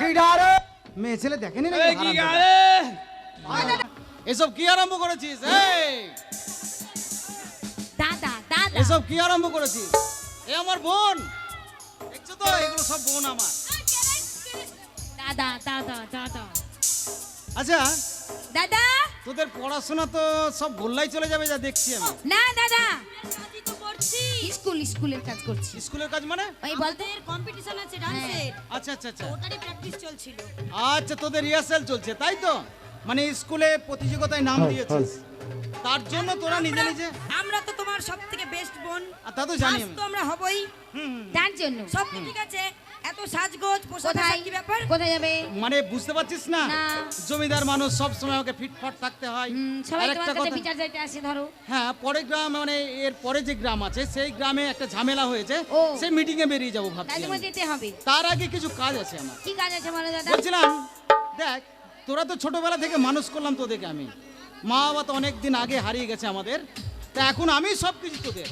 কি মেয়ে ছেলে দেখেনি? এসব কি আরম্ভ করেছিস? এই! দাদা দাদা। এসব কি আরম্ভ করেছিস? এ আমার বোন। দেখছ তো এগুলো সব বোন আমার। দাদা দাদা দাদা। আচ্ছা দাদা। তোদের পড়াশোনা তো সব গোল্লাই চলে যাবে যা দেখছি আমি। না দাদা স্কুল স্কুলের কাজ করছি। স্কুলের কাজ মানে? ওই বলতে কম্পিটিশন আছে ডান্সের আচ্ছা আচ্ছা আচ্ছা। ওটারই প্র্যাকটিস চলছিল। আচ্ছা তোদের রিহার্সাল চলছে তাই তো? মানে স্কুলে প্রতিযোগিতায় নাম দিয়েছিস। তার জন্য তোরা নিজে নিজে আমরা তো তোমার সবথেকে বেস্ট বোন। আর তা তো জানি তো আমরা হবই। হুম, হুম। তার জন্য। সব ঠিক আছে। এত সাজগোজ কোথায়? কি ব্যাপার? কোথায় যাবে? মানে বুঝতে পারছিস না। জমিদার মানুষ সব সময় ওকে ফিটফাট থাকতে হয়। সবাই তোমার কাছে বিচার চাইতে আসে ধরো। হ্যাঁ পরে গ্রাম মানে এর পরে যে গ্রাম আছে সেই গ্রামে একটা ঝামেলা হয়েছে। সেই মিটিং এ বেরিয়ে যাব ভাবছি তোমার যেতে হবে। তার আগে কিছু কাজ আছে আমার। কি কাজ আছে বলো দাদা? বলছিলাম দেখ তোরা তো ছোটবেলা থেকে মানুষ করলাম তোদেরকে আমি। মা বাবা তো অনেক দিন আগে হারিয়ে গেছে আমাদের। তা এখন আমি সব কিছু তোদের।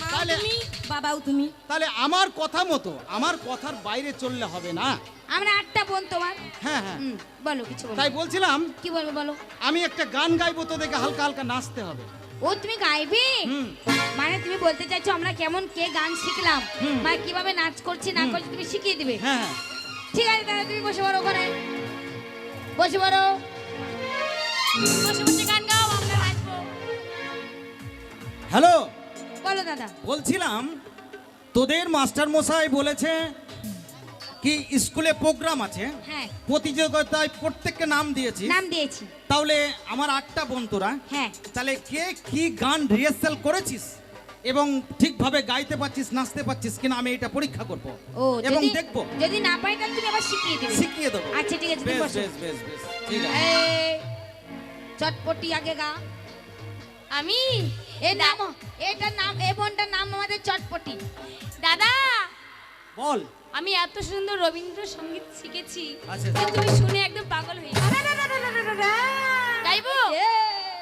তাহলে- তুমি বাবাও তুমি। তাহলে আমার কথা মতো আমার কথার বাইরে চললে হবে না? আমরা আটটা বোন তোমার। হ্যাঁ হ্যাঁ। হুম, বলো কিছু বলো। তাই বলছিলাম কি বলব বলো। আমি একটা গান গাইবো তোদেরকে হালকা হালকা নাচতে হবে। ও তুমি গাইবে? হুম। মানে তুমি বলতে চাইছো আমরা কেমন কে গান শিখলাম? হুম। মানে কীভাবে নাচ করছি না করছি তুমি শিখিয়ে দিবে? হ্যাঁ হ্যাঁ। ঠিক আছে তাহলে তুমি বসে পড়ো ওখানে। বসে পড়ো। বসে বসে গান গাও আমরা নাচবো। হ্যালো? দাদা। বলছিলাম তোদের মাস্টার মশাই বলেছে কি স্কুলে প্রোগ্রাম আছে হ্যাঁ। প্রতিযোগিতায় প্রত্যেককে নাম দিয়েছি। নাম দিয়েছি। তাহলে আমার আটটা বন্ধুরা হ্যাঁ। তাহলে কে কি গান রিহার্সাল করেছিস এবং ঠিকভাবে গাইতে পারছিস নাচতে পারছিস কিনা আমি এটা পরীক্ষা করব এবং দেখব। যদি না পাই তাহলে তুমি আবার শিখিয়ে দিবে। শিখিয়ে দেবো। আচ্ছা ঠিক আছে বেশ বেশ বেশ ঠিক আছে। চটপটি আগে গা। আমি এ নাম এটার নাম এ বোনটার নাম আমাদের চটপটি দাদা বল আমি এত সুন্দর রবীন্দ্রসঙ্গীত শিখেছি আচ্ছা, যে তুমি শুনে একদম পাগল হয়ে যাবে। গাইবো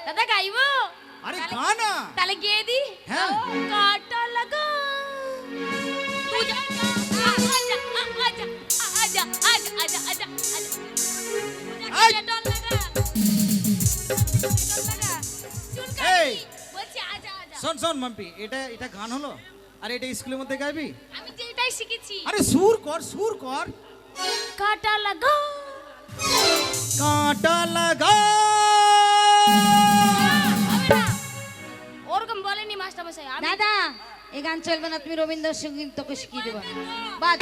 দাদা গাইবো আরে তাহলে- গানা তাহলে গেয়ে দি হ্যাঁ। কাটা লাগা তুজা আজা আজা আজা আজা আজা আজা এই। বলছি আজা আজা। শোন শোন মাম্পি এটা এটা গান হলো? আর এটা স্কুলের মধ্যে গাইবি? আমি যেটাই শিখেছি। আরে সুর কর সুর কর। কাটা লাগা। কাঁটা লাগা। ওরকম বলেনি মাস্টার মশাই আমি দাদা এই গান চলবে না তুমি রবীন্দ্রসঙ্গীত তোকে শিখিয়ে দেবো। বাদ।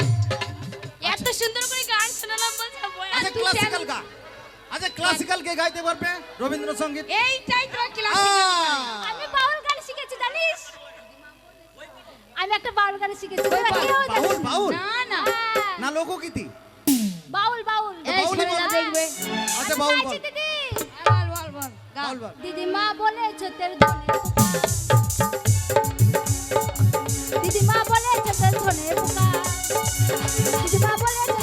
এত সুন্দর করে গান শোনালাম বলছে আচ্ছা তুই গা। আচ্ছা ক্লাসিক্যাল কে গাইতে পারবে? রবীন্দ্রসঙ্গীত? এইটাই তো ক্লাস আহ! আমি বাউল গান শিখেছি জানিস? আমি একটা বাউল গান শিখেছি হয়ে বাউল বাউল? না না। না লোকগীতি? বাউল বাউল। ছেলেরা দেখবে। আচ্ছা বাউল বল দিদি। বল বল বল। বাউল বল দিদি মা বলেছে তোর ধনে দিদি মা বলেছে তোর ধনে পোকা দিদি মা বলেছে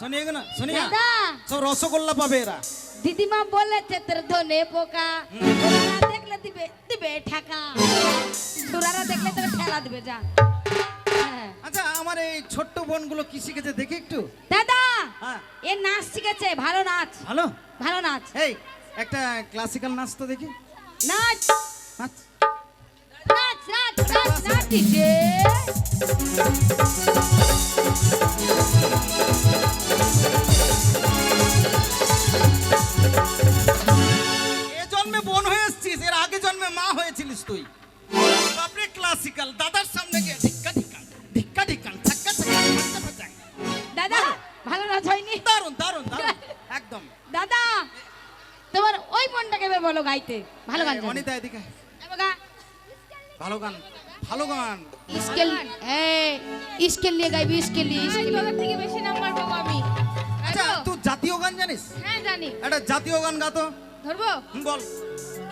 শুনিয়ে? না শুনিয়া সব রসগোল্লা পাবে এরা। দিদিমা বলেছে তোর ধনে পোকা। দেখলে দিবে দিবে ঠাকা। দেখলে তোকে ঠেলা দিবে যা। হ্যাঁ। আচ্ছা আমার এই ছোট্ট বোনগুলো কি শিখেছে দেখি একটু? দাদা! হ্যাঁ। এ নাচ শিখেছে ভালো নাচ। ভালো? ভালো নাচ। এই একটা ক্লাসিক্যাল নাচ তো দেখি। নাচ। নাচ। নাচ নাচ নাচ ডিজে স্কেল নিয়ে গাইবি স্কেল নিয়ে স্কেল তোদের থেকে বেশি নাম্বার পাবো আমি আচ্ছা তুই জাতীয় গান জানিস হ্যাঁ জানি একটা জাতীয় গান গাতো। ধরবো? বল।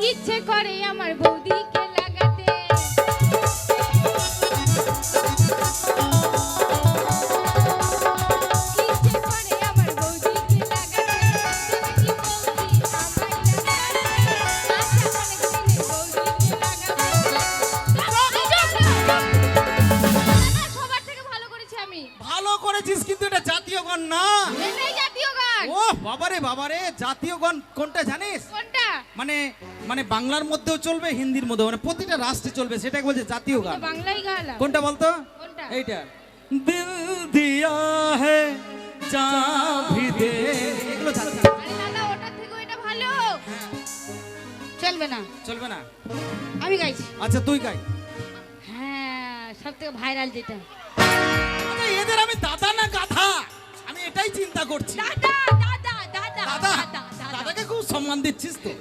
ইচ্ছে করে আমার বৌদিকে বাংলার মধ্যেও চলবে হিন্দির মধ্যেও। মানে প্রতিটা রাষ্ট্রে চলবে সেটাকে বলছে জাতীয় গান। বাংলাই গালা কোনটা বলতো? এইটা। দিল দিয়া হে যা ভি দে। এগুলো জাতীয় আরে দাদা ওটা থেকে এটা ভালো। চলবে না। চলবে না? আমি গাইছি। আচ্ছা তুই গাই। হ্যাঁ সব থেকে ভাইরাল যেটা। আরে এদের আমি দাদা না গাধা? আমি এটাই চিন্তা করছি। দাদা দাদা দাদা দাদা দাদা। দাদাকে খুব সম্মান দিচ্ছিস তো।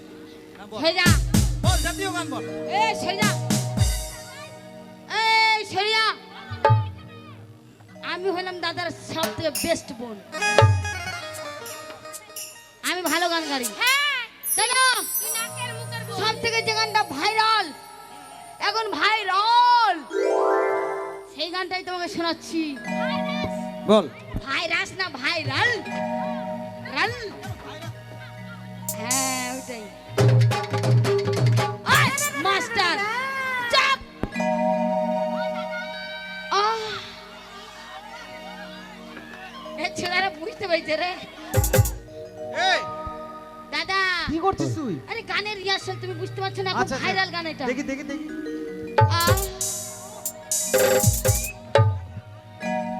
সেজা। বল জাতীয় গান বল। এ সেজা। এই সেরিয়া আমি হলাম দাদার সব থেকে বেস্ট বোন। আমি ভালো গান গাই দাদা সব থেকে যে গানটা ভাইরাল এখন ভাইরাল সেই গানটাই তোমাকে শোনাচ্ছি। বল। ভাইরাস না ভাইরাল রাল হ্যাঁ ওটাই। মাস্টার চাপ আহ এ ছেলেরা বুঝতে পেরেছে রে। এই! দাদা! কি করছিস তুই? আরে গানের রিহার্সাল তুমি বুঝতে পারছ না খুব আচ্ছা ভাইরাল গান এটা। দেখি দেখি দেখি। আহ।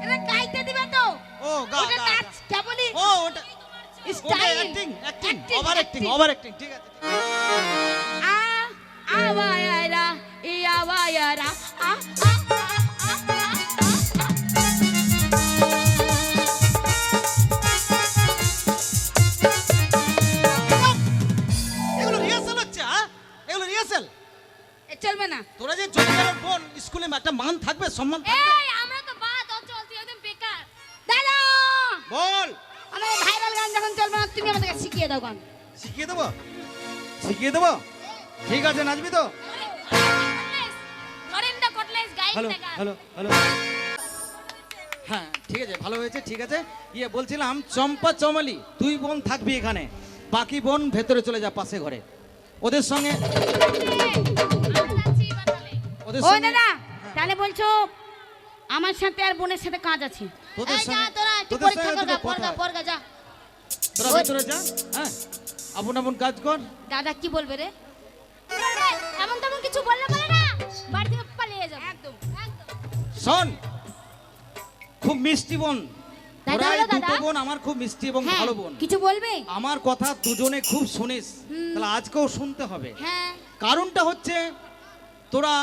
এটা গাইতে দিবে তো। ও গা ওটা গা নাচ কেবলই ও ওটা style acting acting Acting, over acting acting. Over acting ঠিক আছে। হ্যাঁ এগুলো রিহার্সাল এ, চলবে না। তোরা যে জমিদারের বোন স্কুলে একটা মান থাকবে সম্মান থাকবে? এই আমরা তো বাদ একদম বেকার। দাদা বল। আমাদের ভাইরাল গান যখন চলবে না তুমি আমাদেরকে শিখিয়ে দাও গান। শিখিয়ে দেবো? শিখিয়ে দেবো? ঠিক আছে নাচবি তো? Hello hello hello. হ্যাঁ ঠিক আছে ভালো হয়েছে ঠিক আছে। ইয়ে বলছিলাম চম্পা চমালি দুই বোন থাকবি এখানে। বাকি বোন ভেতরে চলে যা পাশে ঘরে। ওদের সঙ্গে ওদের ও দাদা তাহলে বলছো আমার সাথে আর বোনের সাথে কাজ আছে? তোদের এই সঙ্গে- তোদের সঙ্গে কর দুটো পরগা যা। তোরা ভেতরে যা হ্যাঁ। আপন আপন কাজ কর। দাদা কি বলবে রে? শোন খুব মিষ্টি বোন। দাদা এই দুটো বোন আমার খুব মিষ্টি এবং হ্যাঁ ভালো বোন। কিছু বলবে? আমার কথা দুজনে খুব শুনিস। তাহলে আজকেও শুনতে হবে। হ্যাঁ। কারণটা হচ্ছে তোরা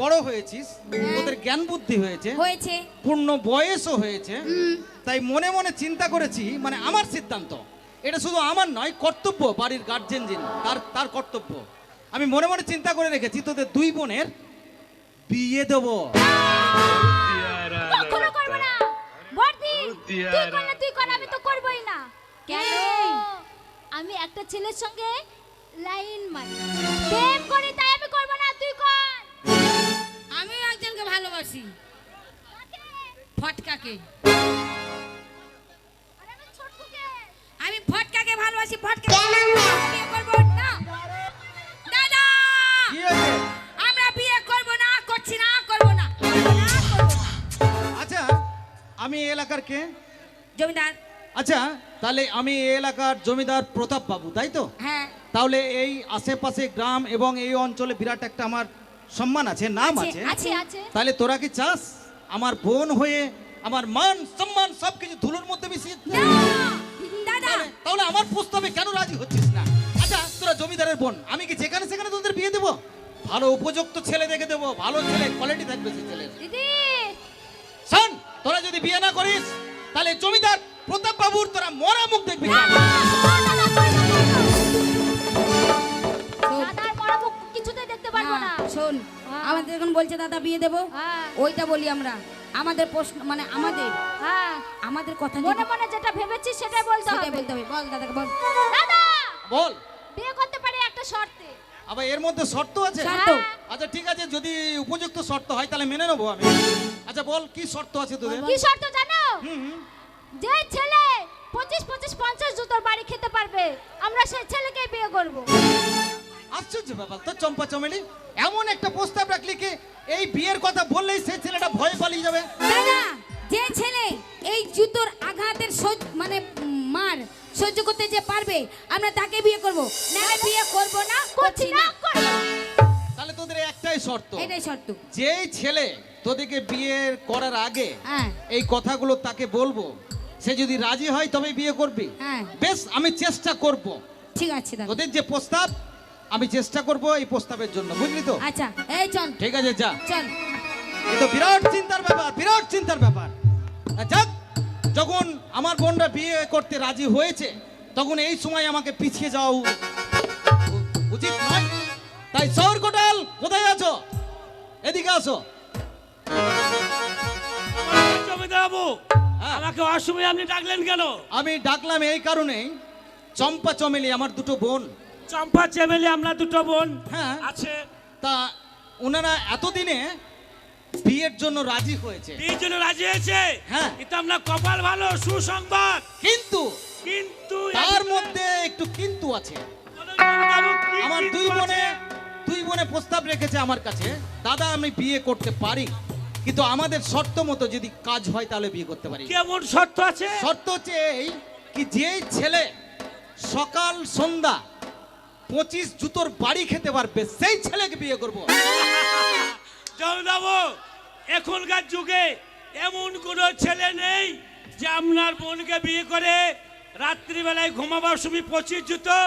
বড় হয়েছিস তোদের জ্ঞান বুদ্ধি হয়েছে হয়েছে। পূর্ণ বয়সও হয়েছে তাই মনে মনে চিন্তা করেছি মানে আমার সিদ্ধান্ত। এটা শুধু আমার নয় কর্তব্য বাড়ির গার্জেন যিনি তার তার কর্তব্য। আমি মনে মনে চিন্তা করে রেখেছি তোদের দুই বোনের বিয়ে দেবো। কখনো করব না। তুই করলে তুই কর আমি তো করবোই না। কেন? আমি একটা ছেলের সঙ্গে লাইন মারি। প্রেম করি তাই আমি করব না তুই কর। আমিও একজনকে ভালোবাসি। ফটকাকে। আরে আমি আমি ফটকাকে ভালোবাসি ফটকা বিয়ে করব। আমি এই এলাকার কে? জমিদার। আচ্ছা তাহলে আমি এই এলাকার জমিদার প্রতাপ বাবু তাই তো? হ্যাঁ। তাহলে এই আশেপাশে গ্রাম এবং এই অঞ্চলে বিরাট একটা আমার সম্মান আছে নাম আছে আছে। আছে তাহলে তোরা কি চাস? আমার বোন হয়ে আমার মান সম্মান সবকিছু ধুলোর মধ্যে মিশিয়ে? দাদা। তাহলে- তাহলে আমার প্রস্তাবে কেন রাজি হচ্ছিস না? আচ্ছা তোরা জমিদারের বোন আমি কি যেখানে সেখানে তোদের বিয়ে দেবো? ভালো উপযুক্ত ছেলে দেখে দেবো ভালো ছেলে কোয়ালিটি থাকবে সেই ছেলের। দিদি। শোন তোরা যদি বিয়ে না করিস তাহলে জমিদার প্রতাপ বাবুর তোরা মরা মুখ দেখবি দাদার কিছুতেই দেখতে পারব না শোন হ্যাঁ। আমাদের এখন বলছে দাদা বিয়ে দেবো হ্যাঁ। ওইটা বলি আমরা। আমাদের প্রশ্ন মানে আমাদের হ্যাঁ। আমাদের কথা মনে মনে যেটা ভেবেছি সেটাই বলতে হবে। বলতে হবে। বল দাদাকে বল। দাদা! বল। বিয়ে করতে পারি একটা শর্তে। আবার এর মধ্যে শর্ত আছে। আচ্ছা ঠিক আছে যদি উপযুক্ত শর্ত হয় তাহলে মেনে নেব আমি। আচ্ছা বল কি শর্ত আছে তোদের? কি শর্ত জানো। যে ছেলে পঁচিশ পঁচিশ পঞ্চাশ জুতোর বাড়ি খেতে পারবে আমরা সেই ছেলেকে বিয়ে করব। আশ্চর্য ব্যাপার তো চম্পা চমেলি এমন একটা প্রস্তাব রাখলি কি এই বিয়ের কথা বললেই সেই ছেলেটা ভয়ে পালিয়ে যাবে? দাদা যে ছেলে এই জুতোর আঘাতের মানে মার সহ্য করতে যে পারবে আমরা তাকে বিয়ে করব। না বিয়ে করব না করছি না। তাহলে তোদের একটাই শর্ত। এটাই শর্ত। যেই ছেলে তোদেরকে বিয়ে করার আগে হ্যাঁ। এই কথাগুলো তাকে বলব সে যদি রাজি হয় তবে বিয়ে করবি। হ্যাঁ। বেশ আমি চেষ্টা করব। ঠিক আছে দাদা। তোদের যে প্রস্তাব আমি চেষ্টা করব এই প্রস্তাবের জন্য বুঝলি তো? আচ্ছা এই চল। ঠিক আছে যা। চল। এ তো বিরাট চিন্তার ব্যাপার বিরাট চিন্তার ব্যাপার। যাক যখন আমার বোনরা বিয়ে করতে রাজি হয়েছে তখন এই সময় আমাকে পিছিয়ে যাওয়া উচিত নয়। তাই শহর কোটাল কোথায় আছো? এদিকে আসো। জমিদারবাবু হ্যাঁ। আমাকে অসময়ে আপনি ডাকলেন কেন? আমি ডাকলাম এই কারণেই। চম্পা চমেলি আমার দুটো বোন। চম্পা চেমেলি আমরা দুটো বোন? হ্যাঁ। আছে। তা ওনারা এতদিনে বিয়ের জন্য রাজি হয়েছে। বিয়ের জন্য রাজি হয়েছে? হ্যাঁ। কিন্তু আপনার কপাল ভালো সুসংবাদ। কিন্তু কিন্তু তার মধ্যে একটু কিন্তু আছে। আমার দুই বোনে দুই বোনে প্রস্তাব রেখেছে আমার কাছে দাদা আমি বিয়ে করতে পারি কিন্তু আমাদের শর্ত মতো যদি কাজ হয় তাহলে বিয়ে করতে পারি। কেমন শর্ত আছে? শর্ত হচ্ছে এই কি যেই ছেলে সকাল সন্ধ্যা পঁচিশ জুতোর বাড়ি খেতে পারবে সেই ছেলেকে বিয়ে করব। জমিদারবাবু এখনকার যুগে এমন কোনো ছেলে নেই যে আপনার বোনকে বিয়ে করে রাত্রিবেলায় ঘুমাবার সময় পঁচিশ জুতো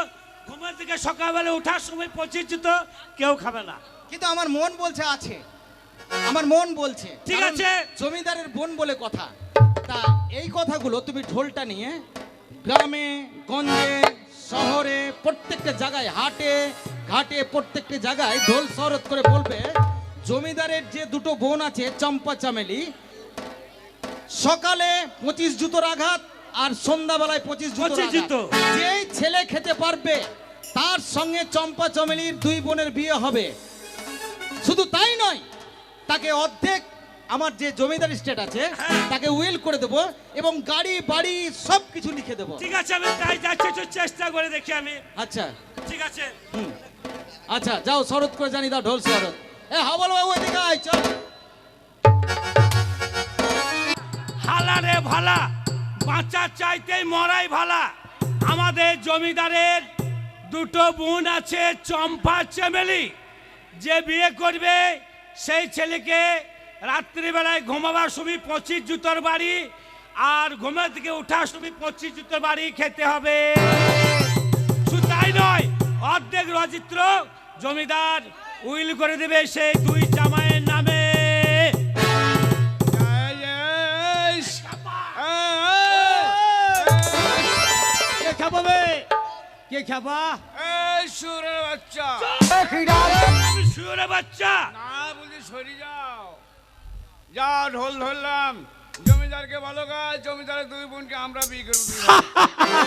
ঘুমের থেকে সকালবেলা ওঠার সময় পঁচিশ জুতো কেউ খাবে না। কিন্তু আমার মন বলছে আছে। আমার মন বলছে। ঠিক আছে। জমিদারের বোন বলে কথা। তা এই কথাগুলো তুমি ঢোলটা নিয়ে গ্রামে গঞ্জে শহরে প্রত্যেকটা জায়গায় হাটে ঘাটে প্রত্যেকটা জায়গায় ঢোল শরৎ করে বলবে। জমিদারের যে দুটো বোন আছে চম্পা চামেলি সকালে পঁচিশ জুতোর আঘাত আর সন্ধ্যাবেলায় পঁচিশ জুতোর 25 আঘাত। জুতো। যেই ছেলে খেতে পারবে তার সঙ্গে চম্পা চমেলির দুই বোনের বিয়ে হবে। শুধু তাই নয় তাকে অর্ধেক আমার যে জমিদার স্টেট আছে হ্যাঁ। তাকে উইল করে দেবো এবং গাড়ি বাড়ি সব কিছু লিখে দেবো। ঠিক আছে আমি তাই যাচ্ছি একটু চেষ্টা করে দেখি আমি। আচ্ছা। ঠিক আছে। আচ্ছা যাও শরৎ করে জানি দাও ঢোল শরৎ। এ, হাবল বাবু, এদিকে ভালা বাঁচার চাইতেই মরাই ভালা। আমাদের জমিদারের দুটো বোন আছে, চম্পা চেমেলি। যে বিয়ে করবে, সেই ছেলেকে রাত্রিবেলায় ঘুমাবার সময় পঁচিশ জুতোর বাড়ি আর ঘুমের থেকে ওঠার সময় পঁচিশ জুতোর বাড়ি খেতে হবে। শুধু তাই নয়, অর্ধেক রচিত্র জমিদার উইল করে দেবে সেই দুই জামাইয়ের নামে। কে কে এই সুরের বাচ্চা। আমি বাচ্চা। না বলছি সরি যাও। যা ঢোল ধরলাম। জমিদারকে ভালো কাজ জমিদারের দুই বোনকে আমরা বিয়ে করব।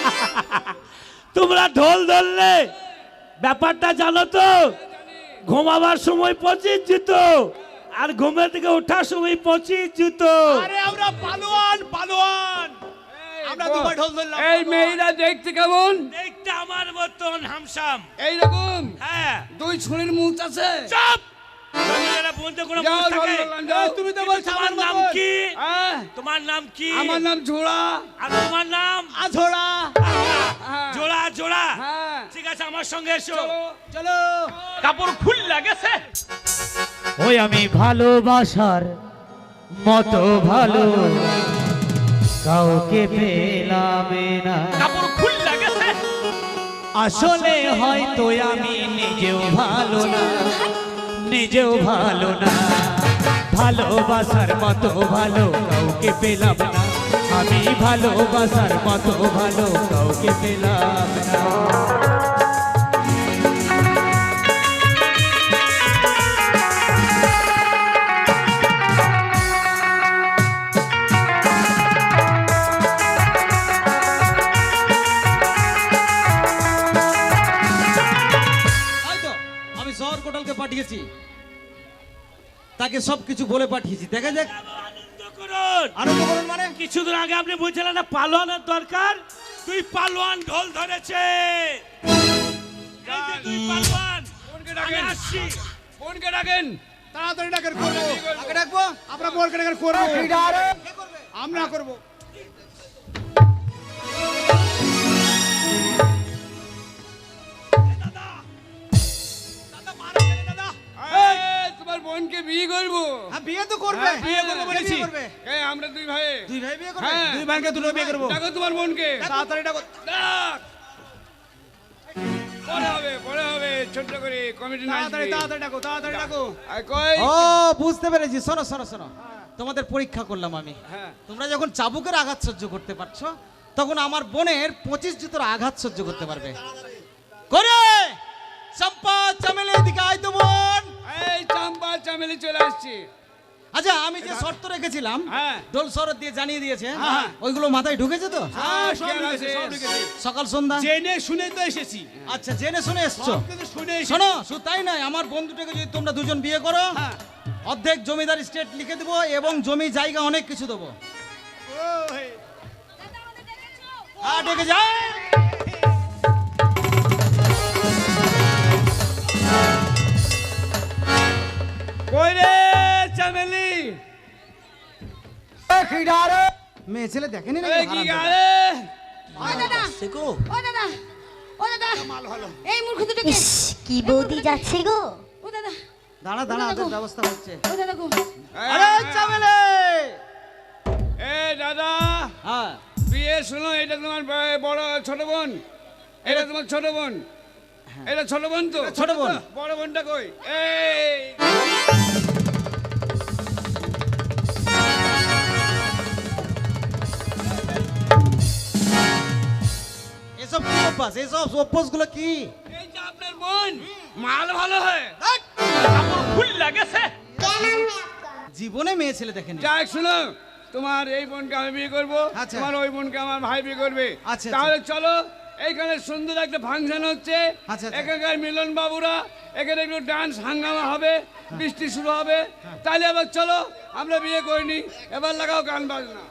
তোমরা ঢোল ধরলে। ব্যাপারটা জানো তো? ঘুমাবার সময় পঁচিশ জুতো আর ঘুমের থেকে ওঠার সময় পঁচিশ জুতো। আরে আমরা পালোয়ান পালোয়ান। আমরা দুবার ঢোল ধরলাম এই মেয়েরা দেখতে কেমন? দেখতে আমার মতন হামসাম এইরকম? হ্যাঁ। দুই ছুরির মুখ আছে? চুপ! তুমি তো বলছো আমার নাম কি? হ্যাঁ, তোমার নাম কি? আমার নাম ঝোড়া। আর তোমার নাম? আঝোড়া হ্যাঁ। জোড়া জোড়া হ্যাঁ। ঠিক আছে আমার সঙ্গে এসো। চলো চলো। কাপড় খুল লাগেছে? ওই আমি ভালোবাসার মতো ভালো। কাউকে পেলাম না। কাপড় খুল লাগেছে? আসলে হয়তো আমি নিজেও ভালো না। নিজেও ভালো না। ভালোবাসার মতো ভালো কাউকে পেলাম না। আমি ভালোবাসার মতো ভালো কাউকে পেলাম না। তাকে সব কিছু বলে পাঠিয়েছি দেখা যাক। আনন্দ করুন। মানে? কিছুদিন আগে আপনি বলছিলেন না পালোয়ানের দরকার? তুই পালোয়ান ঢোল ধরেছে। তুই পালোয়ান। বোনকে ডাকেন। ডাকেন। তাড়াতাড়ি ডাকের করব। আগে ডাকবো? আমরা বলকে ডাকের করব। আমরা করব। বিয়ে তো করবে। হ্যাঁ, বিয়ে করব বলেছি। এই আমরা দুই ভাই। দুই ভাই বিয়ে করবে? হ্যাঁ দুই ভাইকে দুটো বিয়ে করব। ডাকো তোমার বোনকে। তাড়াতাড়ি ডাকো। ডাক। পরে হবে পরে হবে ছোট্ট করে কমিটি তাড়াতাড়ি তাড়াতাড়ি ডাকো তাড়াতাড়ি ডাকো। আর কই? ও বুঝতে পেরেছি। শোনো শোনো শোনো। তোমাদের পরীক্ষা করলাম আমি। হ্যাঁ। তোমরা যখন চাবুকের আঘাত সহ্য করতে পারছ তখন আমার বোনের পঁচিশ জুতোর আঘাত সহ্য করতে পারবে। করে! চম্পা চামেলে এদিকে আয় তো বোন। এই চাম্পা চামেলি চলে আসছি। আচ্ছা আমি যে শর্ত রেখেছিলাম হ্যাঁ। দোল শরৎ দিয়ে জানিয়ে দিয়েছে হ্যাঁ। ওইগুলো মাথায় ঢুকেছে তো? হ্যাঁ সকাল সন্ধ্যা? জেনে শুনে তো এসেছি। আচ্ছা জেনে শুনে এসছো। শুনে শোনো শুধু তাই নয় আমার বন্ধুটাকে যদি তোমরা দুজন বিয়ে করো হ্যাঁ। অর্ধেক জমিদার স্টেট লিখে দেবো এবং জমি জায়গা অনেক কিছু দেবো। হ্যাঁ ডেকে যায় মেয়ে ছেলে দেখেনি এই নাকি কি ও দাদা ও দাদা ও দাদা। এই মূর্খ দুটোকে। কি বৌদি যাচ্ছে গো। ও দাদা দাঁড়া দাঁড়া ব্যবস্থা হচ্ছে। ও দাদা গো। আরে চামেলে! এ দাদা। হ্যাঁ। বিয়ে শুনো এটা তোমার বড় ছোট বোন। এটা তোমার ছোট বোন। এটা ছোট বোন তো। ছোট বোন। বড় বোনটা কই? এই। অভ্যাস এসব অভ্যাসগুলো কি? এই যে আপনার বোন মাল ভালো হয়। জীবনে মেয়ে ছেলে দেখেনি। যাই শুনো তোমার এই বোনকে আমি বিয়ে করব আচ্ছা। তোমার ওই বোনকে আমার ভাই বিয়ে করবে। আচ্ছা, তাহলে চলো এইখানে সুন্দর একটা ফাংশন হচ্ছে। আচ্ছা, আচ্ছা। এখানকার মিলন বাবুরা এখানে একটু ডান্স হাঙ্গামা হবে বৃষ্টি শুরু হবে। তাহলে এবার চলো আমরা বিয়ে করিনি এবার লাগাও গান বাজনা।